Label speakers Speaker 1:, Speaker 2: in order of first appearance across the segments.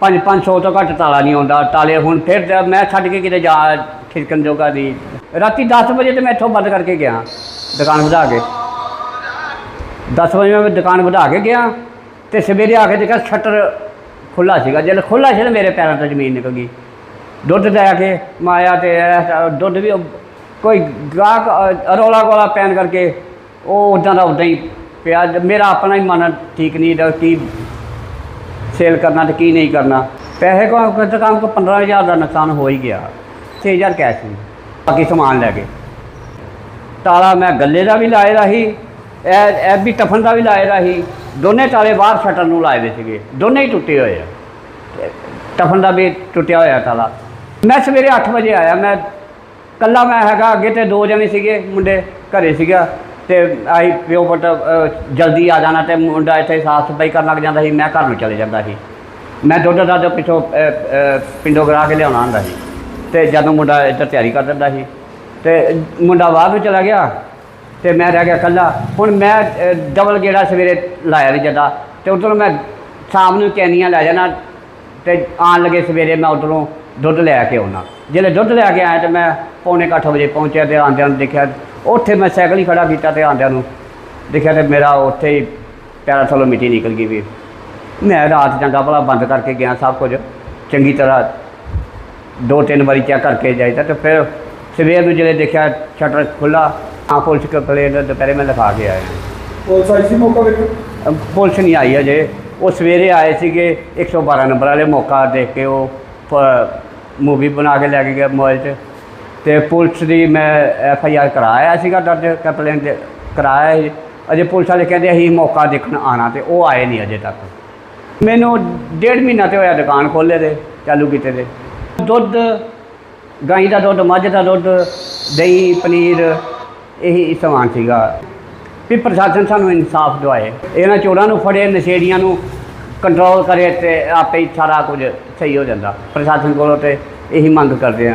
Speaker 1: ਪੰਜ 500 ਤੋਂ ਘੱਟ ਤਾਲਾ ਨਹੀਂ ਆਉਂਦਾ। ਤਾਲੇ ਹੁਣ ਫਿਰ ਜਦ ਮੈਂ ਛੱਡ ਕੇ ਕਿਤੇ ਜਾ ਖਿਸਕਣ ਜੋਗਾ ਦੀ ਰਾਤੀ 10 ਵਜੇ ਤੇ ਮੈਂ ਇੱਥੋਂ ਬੰਦ ਕਰਕੇ ਗਿਆ ਦੁਕਾਨ ਵਧਾ ਕੇ। 10 ਵਜੇ ਮੈਂ ਦੁਕਾਨ ਵਧਾ ਕੇ ਗਿਆ ਤੇ ਸਵੇਰੇ ਆ ਕੇ ਦੇਖਿਆ ਸ਼ਟਰ ਖੁੱਲਾ ਸੀਗਾ। ਜਦ ਖੁੱਲਾ ਸੀ ਨਾ ਮੇਰੇ ਪੈਰਾਂ ਤੋਂ ਜ਼ਮੀਨ ਨਿਕਲ ਗਈ। ਦੁੱਧ ਲੈ ਕੇ ਮਾਇਆ ਤੇ ਦੁੱਧ ਵੀ ਕੋਈ ਗਾਹਕ ਅ, ਰੌਲਾ ਗੋਲਾ ਪੈਣ ਕਰਕੇ ਉਹ ਉਦਾਂ ਦਾ ਉਦਾਂ ਹੀ ਪਿਆ। ਮੇਰਾ ਆਪਣਾ ਹੀ ਮਨ ਠੀਕ ਨਹੀਂ ਦਾ ਕੀ ਸੇਲ ਕਰਨਾ ਤੇ ਕੀ ਨਹੀਂ ਕਰਨਾ। ਪੈਸੇ ਕੋ ਕਿਤੇ ਕੰਮ ਕੋ 15000 ਦਾ ਨੁਕਸਾਨ ਹੋ ਹੀ ਗਿਆ। 6000 ਕੈਸ਼ ਸੀ। ਬਾਕੀ ਸਮਾਨ ਲੈ ਕੇ ਤਾਲਾ ਮੈਂ ਗੱਲੇ ਦਾ ਵੀ ਲਾਏ ਦਾ ਸੀ ਇਹ ਇਹ ਵੀ ਟਫਨ ਦਾ ਵੀ ਲਾਏ ਦਾ ਸੀ ਦੋਨੇ ਤਾਲੇ ਬਾਹਰ ਸ਼ਟਰ ਨੂੰ ਲਾਏ ਦੇ ਸੀਗੇ। ਦੋਨੇ ਹੀ ਟੁੱਟੇ ਹੋਏ ਆ। ਟਫਨ ਦਾ ਵੀ ਟੁੱਟਿਆ ਹੋਇਆ ਤਾਲਾ। ਮੈਂ ਸਵੇਰੇ 8 ਵਜੇ ਆਇਆ। ਮੈਂ ਕੱਲਾ ਮੈਂ ਹੈਗਾ, ਅੱਗੇ ਤੇ ਦੋ ਜਣੇ ਸੀਗੇ ਮੁੰਡੇ ਘਰੇ ਸੀਗਾ। ਤੇ ਅਸੀਂ ਪਿਓ ਪੁੱਤ ਅ, ਜਲਦੀ ਆ ਜਾਣਾ ਤੇ ਮੁੰਡਾ ਇੱਥੇ ਸਾਫ਼ ਸਫ਼ਾਈ ਕਰਨ ਲੱਗ ਜਾਂਦਾ ਸੀ ਮੈਂ ਘਰ ਨੂੰ ਚਲੇ ਜਾਂਦਾ ਸੀ। ਮੈਂ ਦੁੱਧ ਦਾ ਤੇ ਪਿੱਛੋਂ ਅ, ਅ, ਪਿੰਡੋਂ ਗਰਾ ਕੇ ਲਿਆਉਣਾ ਹੁੰਦਾ ਸੀ। ਤੇ ਜਦੋਂ ਮੁੰਡਾ ਇੱਧਰ ਤਿਆਰੀ ਕਰ ਦਿੰਦਾ ਸੀ ਤੇ ਮੁੰਡਾ ਬਾਹਰ ਨੂੰ ਚਲਾ ਗਿਆ ਤੇ ਮੈਂ ਰਹਿ ਗਿਆ ਇਕੱਲਾ। ਹੁਣ ਮੈਂ ਅ, ਡਬਲ ਗੇੜਾ ਸਵੇਰੇ ਲਾਇਆ ਵੀ ਜਦਾ ਤੇ ਉੱਧਰੋਂ ਮੈਂ ਸ਼ਾਮ ਨੂੰ ਕੈਨੀਆਂ ਲੈ ਜਾਣਾ ਤੇ ਆਉਣ ਲੱਗੇ ਸਵੇਰੇ ਮੈਂ ਉੱਧਰੋਂ ਦੁੱਧ ਲੈ ਕੇ ਆਉਣਾ ਜਦੋਂ ਦੁੱਧ ਲੈ ਕੇ ਆਇਆ ਤੇ ਮੈਂ ਪੌਣੇ ਕੁ ਅੱਠ ਵਜੇ ਪਹੁੰਚਿਆ ਤੇ ਆਂਦਿਆਂ ਨੂੰ ਦੇਖਿਆ ਉੱਥੇ ਮੈਂ ਸਾਈਕਲ ਹੀ ਖੜਾ ਕੀਤਾ ਤੇ ਆਂਦਿਆਂ ਨੂੰ ਦੇਖਿਆ ਤੇ ਮੇਰਾ ਉੱਥੇ ਹੀ ਪੈਰਾਂ ਥੱਲੋਂ ਮਿੱਟੀ ਨਿਕਲ ਗਈ ਵੀ। ਮੈਂ ਰਾਤ ਚੰਗਾ ਭਲਾ ਬੰਦ ਕਰਕੇ ਗਿਆ ਸਭ ਕੁਝ ਚੰਗੀ ਤਰ੍ਹਾਂ ਦੋ ਤਿੰਨ ਵਾਰੀ ਚੈੱਕ ਕਰਕੇ ਜਾਈਦਾ ਤੇ ਫਿਰ ਸਵੇਰ ਨੂੰ ਜਦੋਂ ਦੇਖਿਆ ਸ਼ਟਰ ਖੁੱਲਾ ਆ ਪੁਲਿਸ ਕੰਪਲੇਂਟ ਦੁਪਹਿਰੇ ਮੈਂ ਲਿਖਾ ਕੇ ਆਇਆ।
Speaker 2: ਪੁਲਿਸ ਆਈ ਸੀ ਮੌਕਾ ਵੇਖੋ
Speaker 1: ਪੁਲਿਸ ਨਹੀਂ ਆਈ ਅਜੇ। ਉਹ ਸਵੇਰੇ ਆਏ ਸੀਗੇ 112 ਨੰਬਰ ਵਾਲੇ ਮੌਕਾ ਦੇਖ ਕੇ ਉਹ ਮੂਵੀ ਬਣਾ ਕੇ ਲੈ ਕੇ ਗਿਆ ਮੋਬਾਈਲ 'ਚ। ਤੇ ਪੁਲਿਸ ਦੀ ਮੈਂ ਐਫ ਆਈ ਆਰ ਕਰਾਇਆ ਸੀਗਾ ਦਰਜ ਕੰਪਲੇਂਟ ਦੇ, ਕਰਾਇਆ ਸੀ। ਅਜੇ ਪੁਲਿਸ ਵਾਲੇ ਕਹਿੰਦੇ ਅਸੀਂ ਮੌਕਾ ਦੇਖਣ ਆਣਾ ਤੇ ਉਹ ਆਏ ਨਹੀਂ ਅਜੇ ਤੱਕ। ਮੈਨੂੰ ਡੇਢ ਮਹੀਨਾ ਤੇ ਹੋਇਆ ਦੁਕਾਨ ਖੋਲ੍ਹੇ ਦੇ, ਚਾਲੂ ਕੀਤੇ ਦੇ। ਦੁੱਧ, ਗਾਈ ਦਾ ਦੁੱਧ, ਮੱਝ ਦਾ ਦੁੱਧ, ਦਹੀਂ, ਪਨੀਰ, ਇਹੀ ਸਮਾਨ ਸੀਗਾ। ਵੀ ਪ੍ਰਸ਼ਾਸਨ ਸਾਨੂੰ ਇਨਸਾਫ ਦਵਾਏ। ਇਹਨਾਂ ਚੋਰਾਂ ਨੂੰ ਫੜੇ, ਨਸ਼ੇੜੀਆਂ ਨੂੰ ਕੰਟਰੋਲ ਕਰੇ ਤੇ ਆਪੇ ਹੀ ਸਾਰਾ ਕੁਝ ਸਹੀ ਹੋ ਜਾਂਦਾ। ਪ੍ਰਸ਼ਾਸਨ ਕੋਲੋਂ ਤੇ ਇਹੀ ਮੰਗ ਕਰਦੇ ਆ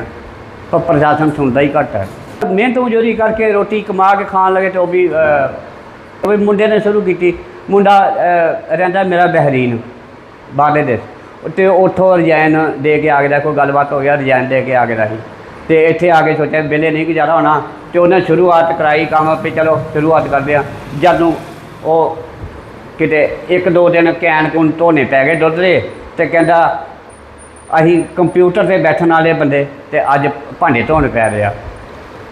Speaker 1: ਪਰ ਪ੍ਰਸ਼ਾਸਨ ਸੁਣਦਾ ਹੀ ਘੱਟ ਹੈ। ਮਿਹਨਤ ਮਜ਼ਦੂਰੀ ਕਰਕੇ ਰੋਟੀ ਕਮਾ ਕੇ ਖਾਣ ਲੱਗੇ ਤੇ ਉਹ ਵੀ ਉਹ ਵੀ ਮੁੰਡੇ ਨੇ ਸ਼ੁਰੂ ਕੀਤੀ। ਮੁੰਡਾ ਰਹਿੰਦਾ ਮੇਰਾ ਬਹਿਰੀਨ, ਬਾਹਰਲੇ ਦੇਸ਼। ਤੇ ਉੱਥੋਂ ਰਜਾਇਨ ਦੇ ਕੇ ਆ ਗਿਆ ਕੋਈ ਗੱਲਬਾਤ ਹੋ ਗਿਆ ਰਜਾਇਨ ਦੇ ਕੇ ਆ ਗਿਆ ਸੀ ਤੇ ਇੱਥੇ ਆ ਕੇ ਸੋਚਿਆ ਵਿਹਲੇ ਨਹੀਂ ਗੁਜ਼ਾਰਾ ਹੋਣਾ। ਤੇ ਉਹਨੇ ਸ਼ੁਰੂਆਤ ਕਰਾਈ ਕੰਮ ਵੀ ਚਲੋ, ਸ਼ੁਰੂਆਤ ਕਰਦੇ ਆ ਜਦ ਨੂੰ ਉਹ ਕਿਤੇ ਇੱਕ ਦੋ ਦਿਨ ਕੈਨ ਕੂਨ ਧੋਣੇ ਪੈ ਗਏ ਦੁੱਧ ਦੇ ਤੇ ਕਹਿੰਦਾ ਅਸੀਂ ਕੰਪਿਊਟਰ ਤੇ ਬੈਠਣ ਵਾਲੇ ਬੰਦੇ ਤੇ ਅੱਜ ਭਾਂਡੇ ਧੋਣ ਪੈ ਰਿਹਾ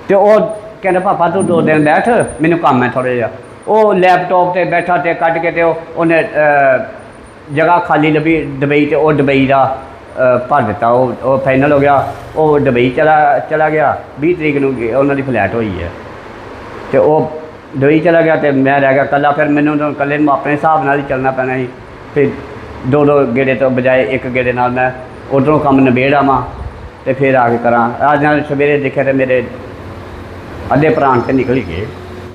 Speaker 1: ਤੇ ਉਹ ਕਹਿੰਦਾ, ਪਾਪਾ, ਤੂੰ ਦੋ ਦਿਨ ਬੈਠ, ਮੈਨੂੰ ਕੰਮ ਹੈ ਥੋੜ੍ਹਾ ਜਿਹਾ। ਉਹ ਲੈਪਟਾਪ ਤੇ ਬੈਠਾ ਤੇ ਕੱਢ ਕੇ ਤੇ ਉਹਨੇ ਜਗ੍ਹਾ ਖਾਲੀ ਲੱਭੀ ਦੁਬਈ ਤੇ, ਉਹ ਦੁਬਈ ਦਾ ਭਰ ਦਿੱਤਾ। ਉਹ ਉਹ ਫਾਈਨਲ ਹੋ ਗਿਆ, ਉਹ ਦੁਬਈ ਚਲਾ ਚਲਾ ਗਿਆ। 20 ਤਰੀਕ ਨੂੰ ਉਹਨਾਂ ਦੀ ਫਲੈਟ ਹੋਈ ਹੈ। ਤੇ ਉਹ ਦੁਬਈ ਚਲਾ ਗਿਆ ਤੇ ਮੈਂ ਰਹਿ ਗਿਆ ਇਕੱਲਾ, ਫਿਰ ਮੈਨੂੰ ਤਾਂ ਇਕੱਲੇ ਨੂੰ ਆਪਣੇ ਹਿਸਾਬ ਨਾਲ ਹੀ ਚੱਲਣਾ ਪੈਣਾ ਸੀ। ਫਿਰ ਦੋ ਦੋ ਗੇੜੇ ਤੋਂ ਬਜਾਏ ਇੱਕ ਗੇੜੇ ਨਾਲ ਮੈਂ ਉਧਰੋਂ ਕੰਮ ਨਿਬੇੜ ਆਵਾਂ ਤੇ ਫਿਰ ਆ ਕੇ ਕਰਾਂ। ਅੱਜ ਨਾਲ ਸਵੇਰੇ ਦੇਖਿਆ ਤੇ ਮੇਰੇ ਅੱਧੇ ਪ੍ਰਾਣ ਤੇ ਨਿਕਲ ਗਏ।